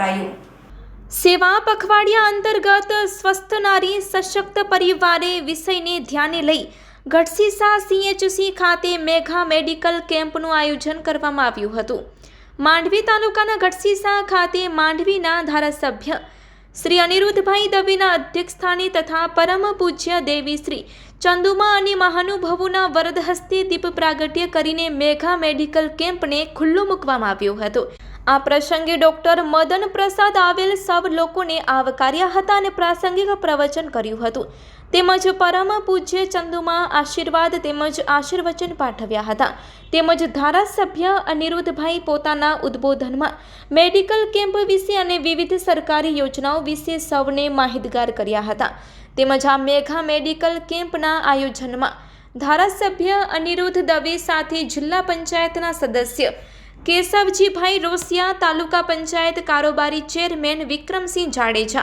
કરાયું. સેવા પખવાડિયા અંતર્ગત સ્વસ્થ નારી સશક્ત પરિવારે વિષયને ધ્યાને લઈ ગઢસીસા સીએચસી ખાતે મેઘા મેડિકલ કેમ્પનું આયોજન કરવામાં આવ્યું હતું. માંડવી તાલુકાના ગઢસીસા ખાતે માંડવીના ધારાસભ્ય શ્રી અનિરુદ્ધભાઈ દવેના અધ્યક્ષસ્થાને તથા પરમ પૂજ્ય દેવી શ્રી ચંદુમા અને મહાનુભાવોના વરદ હસ્તે દીપ પ્રાગટ્ય કરીને મેઘા મેડિકલ કેમ્પને ખુલ્લું મૂકવામાં આવ્યું હતું. આ પ્રસંગે ડોક્ટર મદન પ્રસાદ આવેલ સૌ લોકોને આવકાર્યા હતા અને પ્રાસંગિક પ્રવચન કર્યું હતું. તેમજ પરમ પૂજ્ય ચંદુમાં આશીર્વાદ તેમજ આશીર્વચન પાઠવ્યા હતા. તેમજ ધારાસભ્ય અનિરુદ્ધભાઈ પોતાના ઉદ્બોધનમાં મેડિકલ કેમ્પ વિશે અને વિવિધ સરકારી યોજનાઓ વિશે સૌને માહિતગાર કર્યા હતા. તેમજ આ મેઘા મેડિકલ કેમ્પના આયોજનમાં ધારાસભ્ય અનિરુદ્ધ દવે સાથે જિલ્લા પંચાયતના સદસ્ય કેશવજીભાઈ રોસિયા તાલુકા પંચાયત કારોબારી ચેરમેન વિક્રમસિંહ જાડેજા,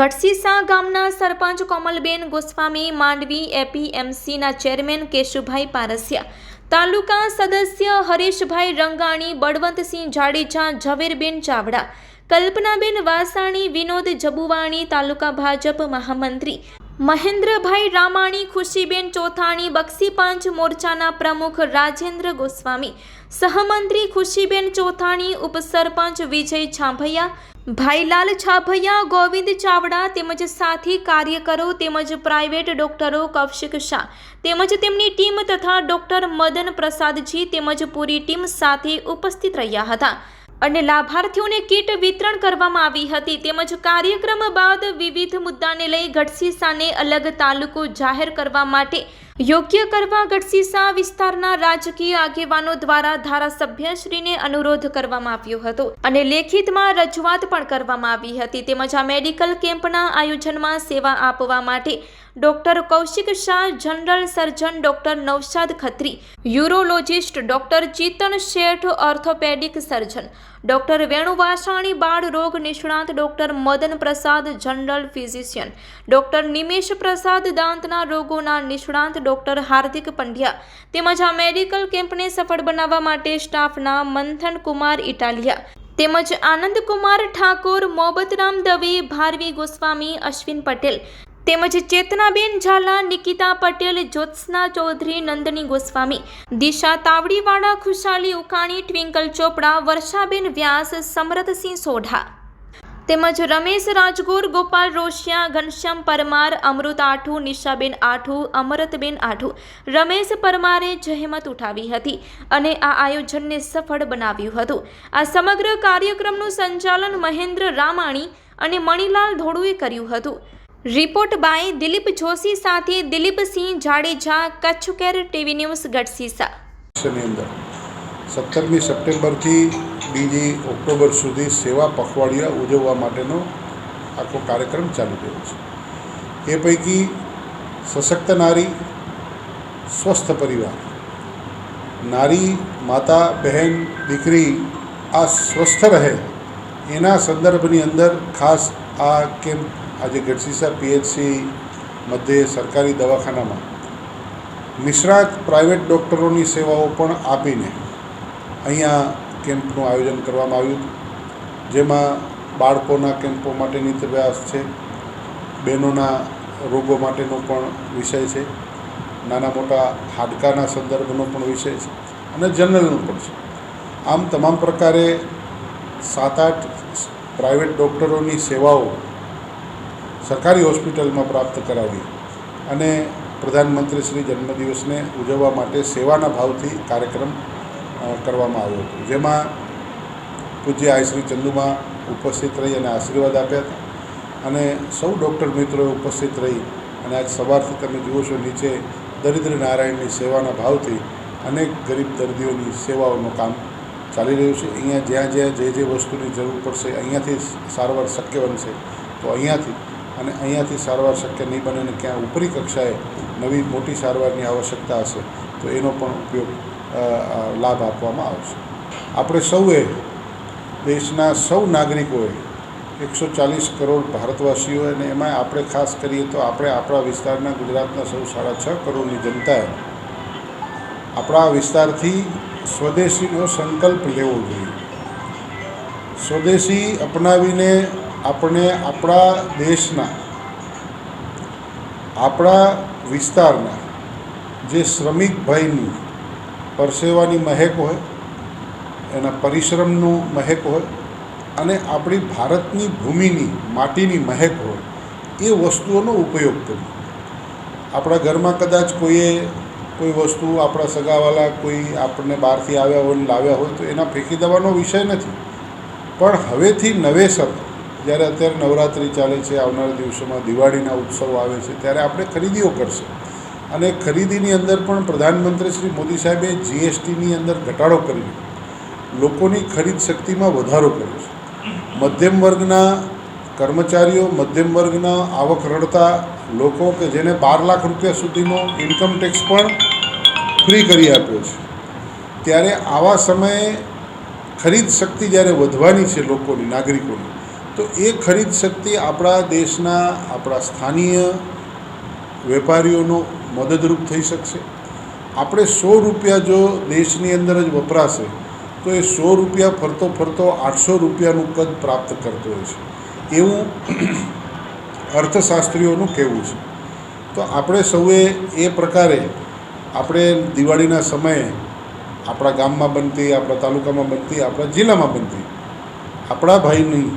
ગઢસીસા ગામના સરપંચ કોમલબેન ગોસ્વામી, માંડવી એપીએમસીના ચેરમેન કેશુભાઈ પારસિયા, તાલુકા સદસ્ય હરેશભાઈ રંગાણી, બળવંતસિંહ જાડેજા, ઝવેરબેન ચાવડા, કલ્પનાબેન વાસાણી, વિનોદ જબુવાણી, તાલુકા ભાજપ મહામંત્રી મહેન્દ્રભાઈ રામાણી, ખુશીબેન ચોથાણી બક્ષી પાંચ મોરચાના પ્રમુખ રાજેન્દ્ર ગોસ્વામી, સહમંત્રી ખુશીબેન ચોથાણી, ઉપસરપંચ વિજય છાંભૈયા, ભાઈલાલ છાભૈયા, ગોવિંદ ચાવડા તેમજ સાથી કાર્યકરો તેમજ પ્રાઇવેટ ડોક્ટરો કૌશિક શાહ તેમજ તેમની ટીમ તથા ડોક્ટર મદન પ્રસાદજી તેમજ પૂરી ટીમ સાથે ઉપસ્થિત રહ્યા હતા. અને લાભાર્થીઓને કીટ વિતરણ કરવામાં આવી હતી. તેમજ કાર્યક્રમ બાદ વિવિધ મુદ્દાને લઈ ગઢસીસાને અલગ તાલુકો જાહેર કરવા માટે યોગ્ય કરવા ગઢસીસા વિસ્તારના રાજકીય આગેવાનો દ્વારા ધારાસભ્યશ્રીને અનુરોધ કરવામાં આવ્યો હતો અને લેખિતમાં રજૂઆત પણ કરવામાં આવી હતી. તેમજ આ મેડિકલ કેમ્પના આયોજનમાં સેવા આપવા માટે doctor Kaushik Shah, general surgeon doctor Navshad Khatri, urologist doctor Chetan Sheth, orthopaedic surgeon doctor વેણુ વાસાણી બાળ રોગ નિષ્ણાત ડોક્ટર મદન પ્રસાદ, જનરલ ફિઝિશિયન ડોક્ટર નિમેશ પ્રસાદ, દાંતના રોગોના નિષ્ણાત ડોક્ટર હાર્દિક પંડ્યા તેમજ આ મેડિકલ કેમ્પને સફળ બનાવવા માટે સ્ટાફના મંથન કુમાર ઇટાલિયા તેમજ આનંદકુમાર ઠાકોર, મોબતરામ દવે, ભારવી ગોસ્વામી, અશ્વિન પટેલ તેમજ ચેતનાબેન ઝાલા, નિકિતા પટેલ, જ્યોત્સના ચૌધરી, નંદની ગોસ્વામી, દિશા તાવડીવાળા, ખુશાલી ઉકાણી, ટ્વિંકલ ચોપડા, વર્ષાબેન વ્યાસ સમરતસિંહ સોઢા તેમજ રમેશ રાજગોર, ગોપાલ રોશિયા, ઘનશ્યામ પરમાર, અમૃત આઠુ, નિશાબેન આઠુ, અમરતબેન આઠુ, રમેશ પરમારે જહેમત ઉઠાવી હતી અને આ આયોજનને સફળ બનાવ્યું હતું. આ સમગ્ર કાર્યક્રમનું સંચાલન મહેન્દ્ર રામાણી અને મણિલાલ ધોળુએ કર્યું હતું. રિપોર્ટ બાય દિલીપ જોશી સાથે Dilipsinh Jadeja, Kutch care TV news Gadhsisa સત્તરમી સપ્ટેમ્બરથી બીજી ઓક્ટોબર સુધી સેવા પખવાડિયા ઉજવવા માટેનો આખો કાર્યક્રમ ચાલી રહ્યો છે. એ પૈકી સશક્ત નારી, સ્વસ્થ પરિવાર, નારી માતા, બહેન, દીકરી આ સ્વસ્થ રહે એના સંદર્ભની અંદર ખાસ આ કેમ્પ આજે ગઢસીસા પીએચસી મધ્યે સરકારી દવાખાનામાં નિષ્ણાત પ્રાઇવેટ ડૉક્ટરોની સેવાઓ પણ આપીને અહીંયા કેમ્પનું આયોજન કરવામાં આવ્યું. જેમાં બાળકોના કેમ્પો માટેની તપાસ છે. બહેનોના રોગો માટેનો પણ વિષય છે. નાના મોટા હાડકાના સંદર્ભનો પણ વિષય છે અને જનરલનો પણ છે. આમ તમામ પ્રકારે સાત આઠ પ્રાઇવેટ ડૉક્ટરોની સેવાઓ સરકારી હોસ્પિટલમાં પ્રાપ્ત કરાવી અને પ્રધાનમંત્રી શ્રી જન્મદિવસને ઉજવવા માટે સેવાના ભાવથી કાર્યક્રમ કરવામાં આવ્યું હતું. જેમાં પૂજ્ય આઈ શ્રી ચંદુમાં ઉપસ્થિત રહી અને આશીર્વાદ આપ્યા હતા. અને સૌ ડૉક્ટર મિત્રોએ ઉપસ્થિત રહી અને આજ સવારથી તમે જુઓ છો નીચે દરિદ્ર નારાયણની સેવાના ભાવથી અનેક ગરીબ દર્દીઓની સેવાઓનું કામ ચાલી રહ્યું છે. અહીંયા જ્યાં જ્યાં જે જે વસ્તુની જરૂર પડશે, અહીંયાથી સારવાર શક્ય બનશે તો અહીંયાથી અને અહીંયાથી સારવાર શક્ય નહીં બને અને ક્યાં ઉપરી કક્ષાએ નવી મોટી સારવારની આવશ્યકતા હશે તો એનો પણ ઉપયોગ લાભ આપવામાં આવશે. આપણે સૌએ દેશના સૌ નાગરિકોએ એકસો ચાલીસ કરોડ ભારતવાસીઓ અને એમાં આપણે ખાસ કરીએ તો આપણે આપણા વિસ્તારના ગુજરાતના સૌ સાડા છ કરોડની જનતાએ આપણા વિસ્તારથી સ્વદેશીનો સંકલ્પ લેવો જોઈએ. સ્વદેશી અપનાવીને આપણે આપણા દેશના, આપણા વિસ્તારના જે શ્રમિક ભાઈની પરસેવાની મહેક હોય, એના પરિશ્રમનું મહેક હોય, અને આપણી ભારતની ભૂમિની, માટીની મહેક હોય, એ વસ્તુઓનો ઉપયોગ કરીએ. આપણા ઘરમાં કદાચ કોઈએ કોઈ વસ્તુ આપણા સગાવાલા કોઈ આપણને બહારથી આવ્યા હોય ને લાવ્યા હોય, તો એના ફેંકી દેવાનો વિષય નથી. પણ હવેથી નવેસર, જ્યારે અત્યારે નવરાત્રિ ચાલે છે, આવનારા દિવસોમાં દિવાળીના ઉત્સવો આવે છે, ત્યારે આપણે ખરીદીઓ કરશે. અને ખરીદીની અંદર પણ પ્રધાનમંત્રી શ્રી મોદી સાહેબે જીએસટીની અંદર ઘટાડો કર્યો લોકોની ખરીદ શક્તિમાં વધારો કર્યો છે. મધ્યમ વર્ગના કર્મચારીઓ, મધ્યમ વર્ગના આવક રડતા લોકો કે જેને બાર લાખ રૂપિયા સુધીનો ઇન્કમ ટેક્સ પણ ફ્રી કરી આપ્યો છે. ત્યારે આવા સમયે ખરીદ શક્તિ જ્યારે વધવાની છે લોકોની, નાગરિકોની, તો એ ખરીદ શક્તિ આપણા દેશના, આપણા સ્થાનીય વેપારીઓનો મદદરૂપ થઈ શકશે. આપણે સો રૂપિયા જો દેશની અંદર જ વપરાશે, તો એ સો રૂપિયા ફરતો ફરતો આઠસો રૂપિયાનું કદ પ્રાપ્ત કરતો હોય છે. એવું અર્થશાસ્ત્રીઓનું કહેવું છે. તો આપણે સૌએ એ પ્રકારે આપણે દિવાળીના સમયે આપણા ગામમાં બનતી, આપણા તાલુકામાં બનતી, આપણા જિલ્લામાં બનતી, આપણા ભાઈની,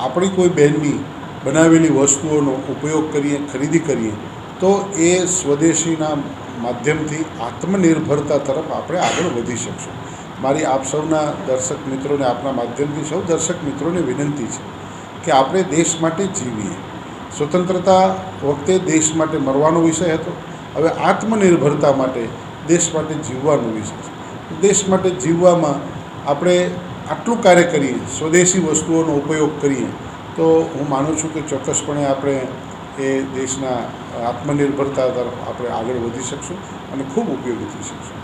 આપણી કોઈ બહેનની બનાવેલી વસ્તુઓનો ઉપયોગ કરીએ, ખરીદી કરીએ તો એ સ્વદેશીના માધ્યમથી આત્મનિર્ભરતા તરફ આપણે આગળ વધી શકશું. મારી આપ સૌના દર્શક મિત્રોને આપના માધ્યમથી સૌ દર્શક મિત્રોને વિનંતી છે કે આપણે દેશ માટે જીવીએ. સ્વતંત્રતા વખતે દેશ માટે મરવાનો વિષય હતો. હવે આત્મનિર્ભરતા માટે દેશ માટે જીવવાનો વિષય છે. દેશ માટે જીવવામાં આપણે આટલું કાર્ય કરીએ, સ્વદેશી વસ્તુઓનો ઉપયોગ કરીએ, તો હું માનું છું કે ચોક્કસપણે આપણે એ દેશના આત્મનિર્ભરતા તરફ આપણે આગળ વધી શકશું અને ખૂબ ઉપયોગી થઈ શકશું.